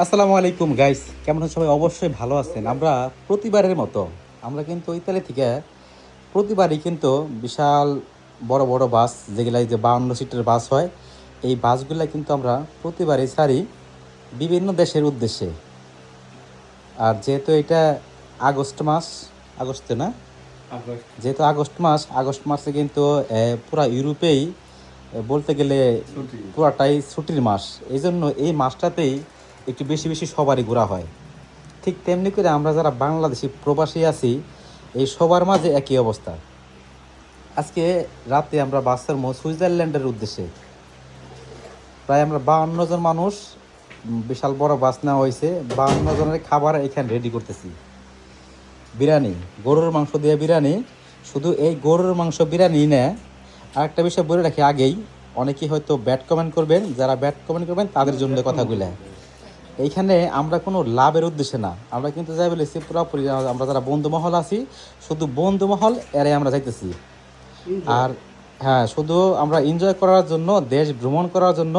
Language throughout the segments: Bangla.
আসসালামু আলাইকুম গাইস কেমন সবাই? অবশ্যই ভালো আছেন। আমরা প্রতিবারের মতো আমরা কিন্তু ইতালি থেকে প্রতিবারই কিন্তু বিশাল বড় বড় বাস যেগুলা যে বাউন্ন সিটের বাস হয় এই বাসগুলা কিন্তু আমরা প্রতিবারই ছাড়ি বিভিন্ন দেশের উদ্দেশ্যে। আর যেহেতু এটা আগস্ট মাস আগস্টে না? যেহেতু আগস্ট মাস আগস্ট মাসে কিন্তু পুরা ইউরোপেই বলতে গেলে পুরাটাই ছুটির মাস। এই জন্য এই মাসটাতেই একটু বেশি বেশি সবারই ঘোরা হয়। ঠিক তেমনি করে আমরা যারা বাংলাদেশি প্রবাসী আছি, এই সবার মাঝে একই অবস্থা। আজকে রাতে আমরা বাসের মো সুইজারল্যান্ডের উদ্দেশ্যে। প্রায় আমরা বাউন্ন জন মানুষ বিশাল বড় বাস নেওয়া হয়েছে। বাউন্ন জনের খাবার এখানে রেডি করতেছি। বিরিয়ানি, গরুর মাংস দিয়ে বিরিয়ানি। শুধু এই গরুর মাংস বিরিয়ানি না আর একটা বিষয় বলে রাখি আগেই, অনেকেই হয়তো ব্যাট কমেন্ট করবেন। যারা ব্যাট কমেন্ট করবেন, তাদের জন্য কথাগুলো এইখানে আমরা কোনো লাভের উদ্দেশ্যে না। আমরা কিন্তু যাই বলেছি পুরোপুরি আমরা যারা বন্ধু মহল আছি শুধু বন্ধু মহল এরাই আমরা যাইতেছি। আর হ্যাঁ শুধু আমরা এনজয় করার জন্য দেশ ভ্রমণ করার জন্য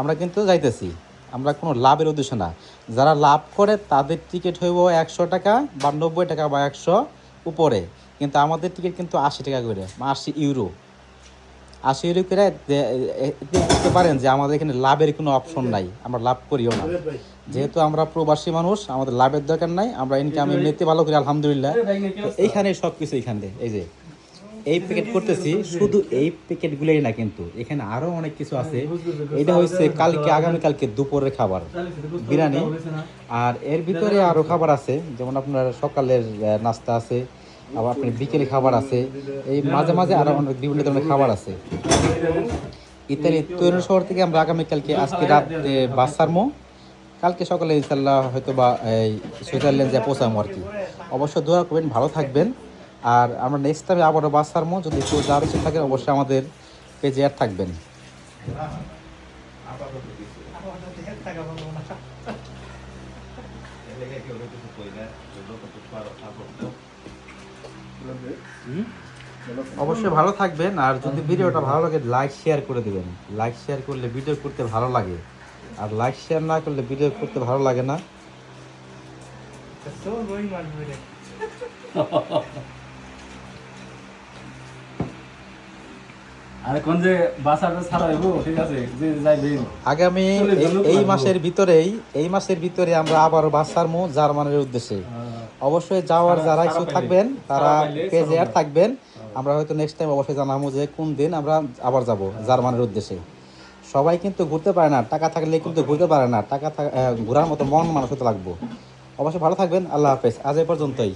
আমরা কিন্তু যাইতেছি। আমরা কোনো লাভের উদ্দেশ্য না। যারা লাভ করে তাদের টিকিট হইব একশো টাকা বা নব্বই টাকা বা একশো উপরে। কিন্তু আমাদের টিকিট কিন্তু আশি টাকা করে আশি ইউরো। আশি ইউরো করে দে- এ- এতে বুঝতে পারেন যে আমাদের এখানে লাভের কোনো অপশন নাই আমরা লাভ করিও না। যেহেতু আমরা প্রবাসী মানুষ আমাদের লাভের দরকার নাই আমরা ইনকাম এমনিতে ভালো করি আলহামদুলিল্লাহ। এইখানে সব কিছু এইখানে এই যে। এই প্যাকেট করতেছি শুধু এই প্যাকেটগুলোই না কিন্তু এখানে আরও অনেক কিছু আছে। এটা হচ্ছে কালকে আগামীকালকে দুপুরের খাবার বিরিয়ানি। আর এর ভিতরে আরও খাবার আছে যেমন আপনার সকালের নাস্তা আছে আবার আপনার বিকেলে খাবার আছে। এই মাঝে মাঝে আরও অনেক বিভিন্ন ধরনের খাবার আছে। ইত্যাদি তৈরি শহর থেকে আমরা আগামীকালকে আজকে রাত বাস ছাড়বো কালকে সকালে ইনশাল্লাহ হয়তো বা এই সুইজারল্যান্ড যা পৌঁছাবো আর কি। অবশ্য দোয়া করবেন, ভালো থাকবেন। আর আমরা নেক্সট টাইমে আবারও বাস ছাড়বো যদি কেউ যাওয়ার ইচ্ছে থাকে, অবশ্যই আমাদের পেজে অ্যাড থাকবেন। অবশ্যই ভালো থাকবেন আর যদি ভিডিওটা ভালো লাগে লাইক শেয়ার করে দিবেন। লাইক শেয়ার করলে ভিডিও করতে ভালো লাগে। আর লাইক শেয়ার না করলে ভিডিও করতে ভালো লাগে না। আগামী এই- মাসের ভিতরেই এই মাসের ভিতরে আমরা আবার বাস ছাড়বো জার্মানির উদ্দেশ্যে। অবশ্যই যাওয়ার যারা কিছু ইচ্ছুক থাকবেন তারা পেজে আর থাকবেন। আমরা হয়তো নেক্সট টাইম অবশ্যই জানাব যে কোন দিন আমরা আবার যাব জার্মানির উদ্দেশ্যে। সবাই কিন্তু ঘুরতে পারে না টাকা থাকলে কিন্তু ঘুরতে পারে না। টাকা ঘোরার মতো মন মানুষ হতে লাগবো। অবশ্যই ভালো থাকবেন আল্লাহ হাফেজ। আজ এ পর্যন্তই।